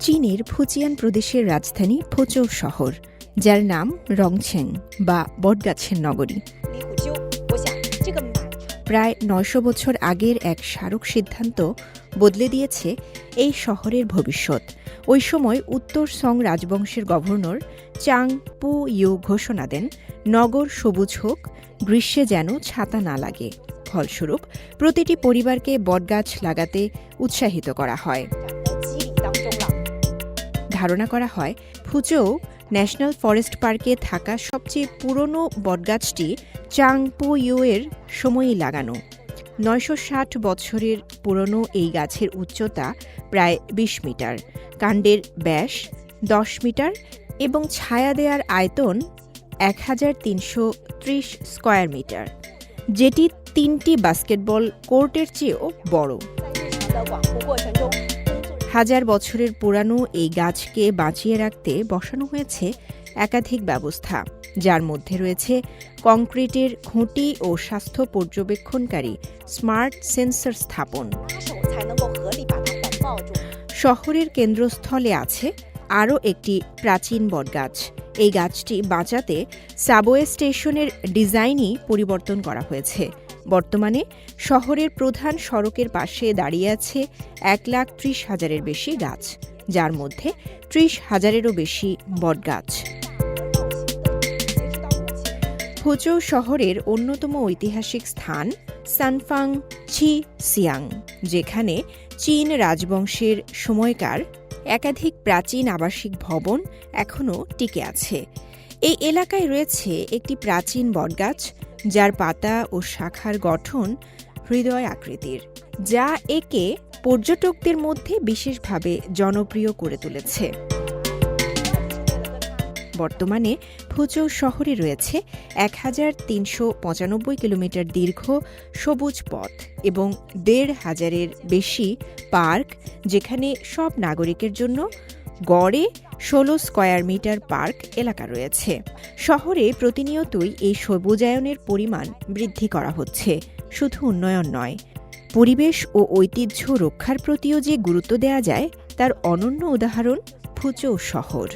চীনের ফুচিয়ান প্রদেশের রাজধানী ফোচৌ শহর, যার নাম রংছেং বা বটগাছের নগরী। প্রায় নয়শো বছর আগের এক স্মারক সিদ্ধান্ত বদলে দিয়েছে এই শহরের ভবিষ্যৎ। ওই সময় উত্তর সং রাজবংশের গভর্নর চাং পু ইউ ঘোষণা দেন, নগর সবুজ হোক, গ্রীষ্মে যেন ছাতা না লাগে। ফলস্বরূপ প্রতিটি পরিবারকে বটগাছ লাগাতে উৎসাহিত করা হয়। ধারণা করা হয়, ফুচৌ ন্যাশনাল ফরেস্ট পার্কে থাকা সবচেয়ে পুরনো বটগাছটি চাংপো ইউয়ের সময়ই লাগানো। নয়শো ষাট বছরের পুরনো এই গাছের উচ্চতা প্রায় বিশ মিটার। কাণ্ডের ব্যাস দশ মিটার এবং ছায়া দেয়ার আয়তন এক হাজার তিনশো ত্রিশ স্কোয়ার মিটার। যেটি তিনটি বাস্কেটবল কোর্টের চেয়েও বড়। হাজার বছরের পুরানো এই গাছকে বাঁচিয়ে রাখতে বসানো হয়েছে একাধিক ব্যবস্থা, যার মধ্যে রয়েছে কংক্রিটের খুঁটি ও স্বাস্থ্য পর্যবেক্ষণকারী স্মার্ট সেন্সর স্থাপন। শহরের কেন্দ্রস্থলে আছে আরও একটি প্রাচীন বটগাছ। এই গাছটি বাঁচাতে সাবওয়ে স্টেশনের ডিজাইনই পরিবর্তন করা হয়েছে। বর্তমানে শহরের প্রধান সড়কের পাশে দাঁড়িয়ে আছে এক লাখ ত্রিশ হাজারের বেশি গাছ, যার মধ্যে ত্রিশ হাজারেরও বেশি বটগাছ। হোচৌ শহরের অন্যতম ঐতিহাসিক স্থান সানফাং ছি সিয়াং, যেখানে চীন রাজবংশের সময়কার একাধিক প্রাচীন আবাসিক ভবন এখনও টিকে আছে। এই এলাকায় রয়েছে একটি প্রাচীন বটগাছ যার পাতা ও শাখার গঠন হৃদয় আকৃতির, যা একে পর্যটকদের মধ্যে বিশেষভাবে জনপ্রিয় করে তুলেছে। বর্তমানে ফুচৌ শহরে রয়েছে এক হাজার তিনশো পঁচানব্বই কিলোমিটার দীর্ঘ সবুজ পথ এবং দেড় হাজারের বেশি পার্ক, যেখানে সব নাগরিকের জন্য গড়ে ষোলো স্কয়ার মিটার পার্ক এলাকা রয়েছে। শহরে প্রতিনিয়তই এই সবুজায়নের পরিমাণ বৃদ্ধি করা হচ্ছে, শুধু উন্নয়ন নয়। পরিবেশ ও ঐতিহ্য রক্ষার প্রতিও যে গুরুত্ব দেওয়া যায়, তার অনন্য উদাহরণ ফুচৌ শহর।